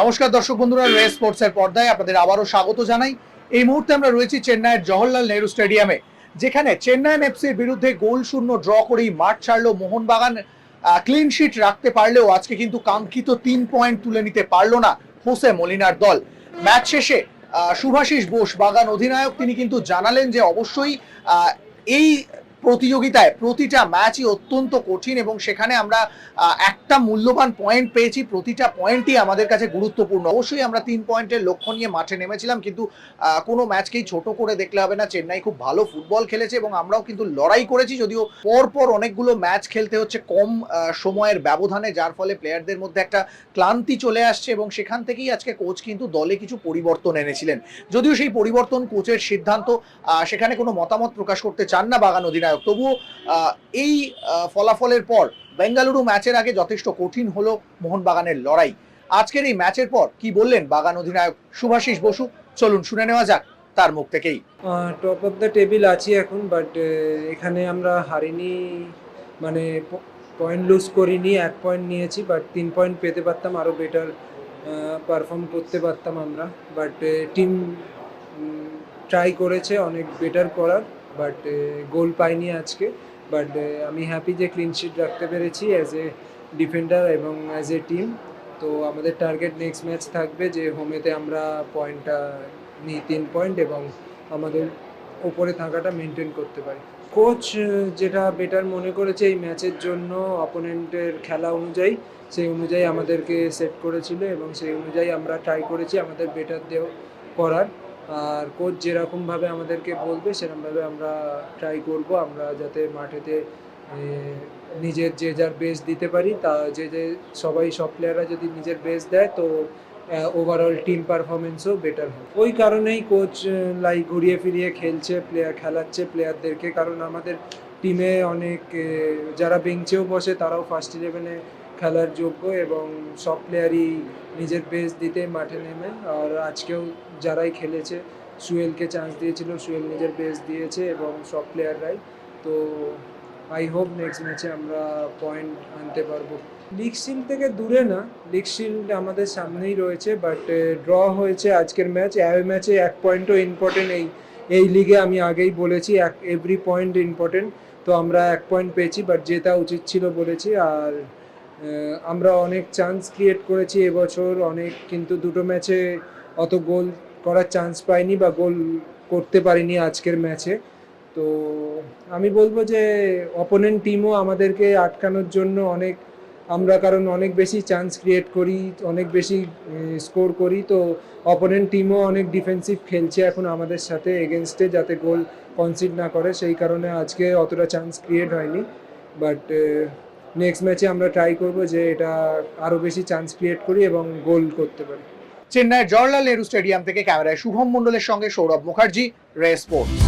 নমস্কার দর্শক বন্ধুরা, রে স্পোর্টস এর পর্দায় আপনাদের আবারও স্বাগত জানাই। এই মুহূর্তে আমরা রয়েছি চেন্নাইয়ের জওহরলাল নেহরু স্টেডিয়ামে, যেখানে চেন্নাইন এফসির বিরুদ্ধে গোল শূন্য ড্র করেই মাঠ ছাড়লো মোহনবাগান। ক্লিন শিট রাখতে পারলেও আজকে কিন্তু কাঙ্ক্ষিত তিন পয়েন্ট তুলে নিতে পারল না হোসে মলিনার দল। ম্যাচ শেষে শুভাশিস বোস, বাগান অধিনায়ক, তিনি কিন্তু জানালেন যে অবশ্যই এই প্রতিযোগিতায় প্রতিটা ম্যাচই অত্যন্ত কঠিন এবং সেখানে আমরা একটা মূল্যবান পয়েন্ট পেয়েছি, প্রতিটা পয়েন্টই আমাদের কাছে গুরুত্বপূর্ণ। অবশ্যই আমরা তিন পয়েন্টের লক্ষ্য নিয়ে মাঠে নেমেছিলাম, কিন্তু কোনো ম্যাচকেই ছোট করে দেখলে হবে না। চেন্নাই খুব ভালো ফুটবল খেলেছে এবং আমরাও কিন্তু লড়াই করেছি, যদিও পরপর অনেকগুলো ম্যাচ খেলতে হচ্ছে কম সময়ের ব্যবধানে, যার ফলে প্লেয়ারদের মধ্যে একটা ক্লান্তি চলে আসছে এবং সেখান থেকেই আজকে কোচ কিন্তু দলে কিছু পরিবর্তন এনেছিলেন। যদিও সেই পরিবর্তন কোচের সিদ্ধান্ত সেখানে কোনো মতামত প্রকাশ করতে চান না বাগান অধিনায়ক তবুও আহ, এই ফলাফলের পর বেঙ্গালুরু ম্যাচের আগে যথেষ্ট কঠিন হলো মোহনবাগানের লড়াই। আজকের এই ম্যাচের পর কি বললেন বাগান অধিনায়ক শুভাশিস বসু? চলুন শুনে নেওয়া যাক তার মুখ থেকেই। টপ অফ দ্য টেবিল আছি এখন বাট এখানে আমরা হারিনি মানে পয়েন্ট লুজ করিনি এক পয়েন্ট নিয়েছি বাট তিন পয়েন্ট পেতে পারতাম আরও বেটার পারফর্ম করতে পারতাম আমরা। বাট টিম ট্রাই করেছে অনেক বেটার করার। বাট গোল পাইনি আজকে বাট আমি হ্যাপি যে ক্লিন শিট রাখতে পেরেছি অ্যাজ এ ডিফেন্ডার এবং অ্যাজ এ টিম তো আমাদের টার্গেট নেক্সট ম্যাচ থাকবে যে হোমেতে আমরা পয়েন্টটা নিই তিন পয়েন্ট এবং আমাদের ওপরে থাকাটা মেনটেন করতে পারি। কোচ যেটা বেটার মনে করেছে এই ম্যাচের জন্য অপোনেন্টের খেলা অনুযায়ী, সেই অনুযায়ী আমাদেরকে সেট করেছিল এবং সেই অনুযায়ী আমরা ট্রাই করেছি আমাদের বেটার দেও করার। আর কোচ যেরকমভাবে আমাদেরকে বলবে সেরকমভাবে আমরা ট্রাই করব। আমরা যাতে মাঠেতে নিজের যে যার বেস দিতে পারি, তা যে যে সবাই, সব প্লেয়াররা যদি নিজের বেস দেয়, তো ওভারঅল টিম পারফরমেন্সও বেটার হয় ওই কারণেই কোচ লাইক ঘুরিয়ে ফিরিয়ে খেলছে প্লেয়ার খেলাচ্ছে প্লেয়ারদেরকে কারণ আমাদের টিমে অনেক যারা বেঞ্চেও বসে, তারাও ফার্স্ট ইলেভেনে খেলার যোগ্য এবং সব প্লেয়ারই নিজের বেস দিতে মাঠে নেমে। আর আজকেও যারাই খেলেছে সুয়েলকে চান্স দিয়েছিল সুয়েল নিজের বেস দিয়েছে এবং সব প্লেয়াররাই তো আই হোপ নেক্সট ম্যাচে আমরা পয়েন্ট আনতে পারব। লিগ শিল্ড থেকে দূরে না লিগ শিল্ড আমাদের সামনেই রয়েছে বাট ড্র হয়েছে আজকের ম্যাচ এই ম্যাচে এক পয়েন্টও ইম্পর্টেন্ট এই এই লিগে আমি আগেই বলেছি, এক এভরি পয়েন্ট ইম্পর্টেন্ট তো আমরা এক পয়েন্ট পেয়েছি বাট জেতা উচিত ছিল বলেছি। আর আমরা অনেক চান্স ক্রিয়েট করেছি এবছর, অনেক কিন্তু দুটো ম্যাচে অত গোল করার চান্স পাইনি বা গোল করতে পারিনি আজকের ম্যাচে তো আমি বলব যে অপোনেন্ট টিমও আমাদেরকে আটকানোর জন্য অনেক, আমরা কারণ অনেক বেশি চান্স ক্রিয়েট করি, অনেক বেশি স্কোর করি। তো অপোনেন্ট টিমও অনেক ডিফেন্সিভ খেলছে এখন আমাদের সাথে এগেনস্টে যাতে গোল কনসিড না করে। সেই কারণে আজকে অতটা চান্স ক্রিয়েট হয়নি। বাট নেক্সট ম্যাচে আমরা ট্রাই করব যে এটা আরও বেশি চান্স ক্রিয়েট করি এবং গোল করতে পারি। চেন্নাইয়ের জওহরলাল নেহরু স্টেডিয়াম থেকে ক্যামেরায় শুভম মন্ডলের সঙ্গে সৌরভ মুখার্জি রে স্পোর্টস